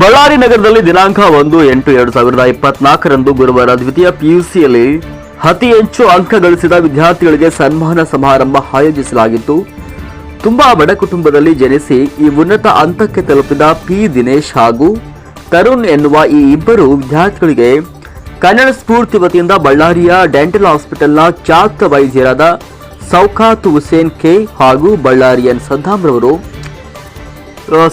ಬಳ್ಳಾರಿ ನಗರದಲ್ಲಿ ದಿನಾಂಕ ಒಂದು ಎಂಟು ಎರಡು ಸಾವಿರದ ಇಪ್ಪತ್ನಾಲ್ಕರಂದು ಗುರುವಾರ ದ್ವಿತೀಯ ಪಿಯುಸಿಯಲ್ಲಿ ಅತಿ ಹೆಚ್ಚು ಅಂಕ ಗಳಿಸಿದ ವಿದ್ಯಾರ್ಥಿಗಳಿಗೆ ಸನ್ಮಾನ ಸಮಾರಂಭ ಆಯೋಜಿಸಲಾಗಿತ್ತು. ತುಂಬಾ ಬಡ ಕುಟುಂಬದಲ್ಲಿ ಜನಿಸಿ ಈ ಉನ್ನತ ಹಂತಕ್ಕೆ ತಲುಪಿದ ಪಿ ದಿನೇಶ್ ಹಾಗೂ ತರುಣ್ ಎನ್ನುವ ಈ ಇಬ್ಬರು ವಿದ್ಯಾರ್ಥಿಗಳಿಗೆ ಕನ್ನಡ ಸ್ಫೂರ್ತಿ ವತಿಯಿಂದ ಬಳ್ಳಾರಿಯ ಡೆಂಟಲ್ ಹಾಸ್ಪಿಟಲ್ನ ಖ್ಯಾತ ವೈದ್ಯರಾದ ಸೌಖಾತ್ ಹುಸೇನ್ ಕೆ ಹಾಗೂ ಬಳ್ಳಾರಿಯನ್ ಸದ್ದಾಮ್ರವರು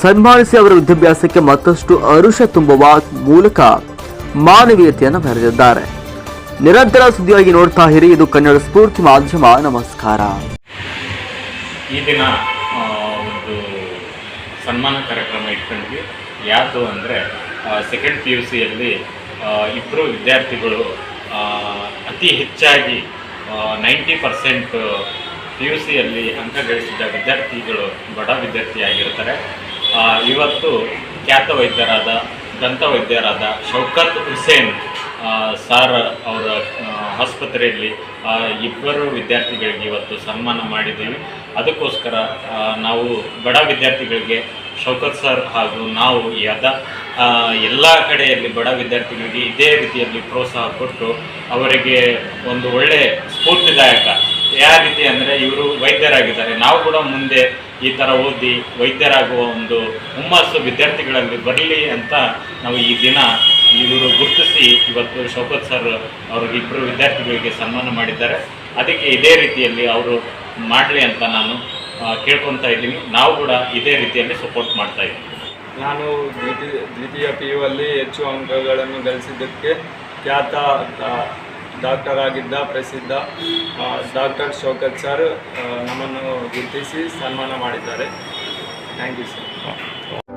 ಸನ್ಮಾನಿಸಿ ಅವರ ವಿದ್ಯಾಭ್ಯಾಸಕ್ಕೆ ಮತ್ತಷ್ಟು ಅರುಷ ತುಂಬುವ ಮೂಲಕ ಮಾನವೀಯತೆಯನ್ನು ಮೆರೆದಿದ್ದಾರೆ. ನಿರಂತರ ಸುದ್ದಿಯಾಗಿ ನೋಡ್ತಾ ಇರಿ, ಇದು ಕನ್ನಡ ಸ್ಫೂರ್ತಿ ಮಾಧ್ಯಮ, ನಮಸ್ಕಾರ. ಈ ದಿನ ಒಂದು ಸನ್ಮಾನ ಕಾರ್ಯಕ್ರಮ ಇಟ್ಕೊಂಡ್ವಿ ಯಾವುದು ಅಂದರೆ ಸೆಕೆಂಡ್ ಪಿ ಯು ಸಿಯಲ್ಲಿ ಇಬ್ಬರು ವಿದ್ಯಾರ್ಥಿಗಳು ಅತಿ ಹೆಚ್ಚಾಗಿ ನೈಂಟಿ ಪರ್ಸೆಂಟ್ ಪಿ ಯು ಸಿಯಲ್ಲಿ ಅಂಕ ಗಳಿಸಿದ ವಿದ್ಯಾರ್ಥಿಗಳು ಬಡ ವಿದ್ಯಾರ್ಥಿಯಾಗಿರ್ತಾರೆ. ಇವತ್ತು ಖ್ಯಾತ ವೈದ್ಯರಾದ, ದಂತ ವೈದ್ಯರಾದ ಶೌಕತ್ ಹುಸೇನ್ ಸಾರ್ ಅವರ ಆಸ್ಪತ್ರೆಯಲ್ಲಿ ಇಬ್ಬರು ವಿದ್ಯಾರ್ಥಿಗಳಿಗೆ ಇವತ್ತು ಸನ್ಮಾನ ಮಾಡಿದ್ದೀವಿ. ಅದಕ್ಕೋಸ್ಕರ ನಾವು ಬಡ ವಿದ್ಯಾರ್ಥಿಗಳಿಗೆ ಶೌಕತ್ ಸರ್ ಹಾಗೂ ನಾವು ಯದ ಎಲ್ಲ ಕಡೆಯಲ್ಲಿ ಬಡ ವಿದ್ಯಾರ್ಥಿಗಳಿಗೆ ಇದೇ ರೀತಿಯಲ್ಲಿ ಪ್ರೋತ್ಸಾಹ ಕೊಟ್ಟು ಅವರಿಗೆ ಒಂದು ಒಳ್ಳೆಯ ಸ್ಫೂರ್ತಿದಾಯಕ ಯಾವ ರೀತಿ ಅಂದರೆ ಇವರು ವೈದ್ಯರಾಗಿದ್ದಾರೆ. ನಾವು ಕೂಡ ಮುಂದೆ ಈ ಥರ ಓದಿ ವೈದ್ಯರಾಗುವ ಒಂದು ಹುಮ್ಮಸ್ಸು ವಿದ್ಯಾರ್ಥಿಗಳಲ್ಲಿ ಬರಲಿ ಅಂತ ನಾವು ಈ ದಿನ ಇವರು ಗುರುತಿಸಿ ಇವತ್ತು ಶೌಕತ್ ಸರ್ ಇಬ್ಬರು ವಿದ್ಯಾರ್ಥಿಗಳಿಗೆ ಸನ್ಮಾನ ಮಾಡಿದ್ದಾರೆ. ಅದಕ್ಕೆ ಇದೇ ರೀತಿಯಲ್ಲಿ ಅವರು ಮಾಡಲಿ ಅಂತ ನಾನು ಕೇಳ್ಕೊತಾ ಇದ್ದೀನಿ. ನಾವು ಕೂಡ ಇದೇ ರೀತಿಯಲ್ಲಿ ಸಪೋರ್ಟ್ ಮಾಡ್ತಾ ಇದ್ದೀವಿ. ನಾನು ದ್ವಿತೀಯ ದ್ವಿತೀಯ ಪಿ ಯು ಅಲ್ಲಿ ಹೆಚ್ಚು ಅಂಕಗಳನ್ನು ಗಳಿಸಿದ್ದಕ್ಕೆ ಖ್ಯಾತ ಡಾಕ್ಟರ್ ಆಗಿದ್ದ ಪ್ರಸಿದ್ಧ ಡಾಕ್ಟರ್ ಶೌಕತ್ ಸರ್ ನಮ್ಮನ್ನು ಗುರುತಿಸಿ ಸನ್ಮಾನ ಮಾಡಿದ್ದಾರೆ. Thank you sir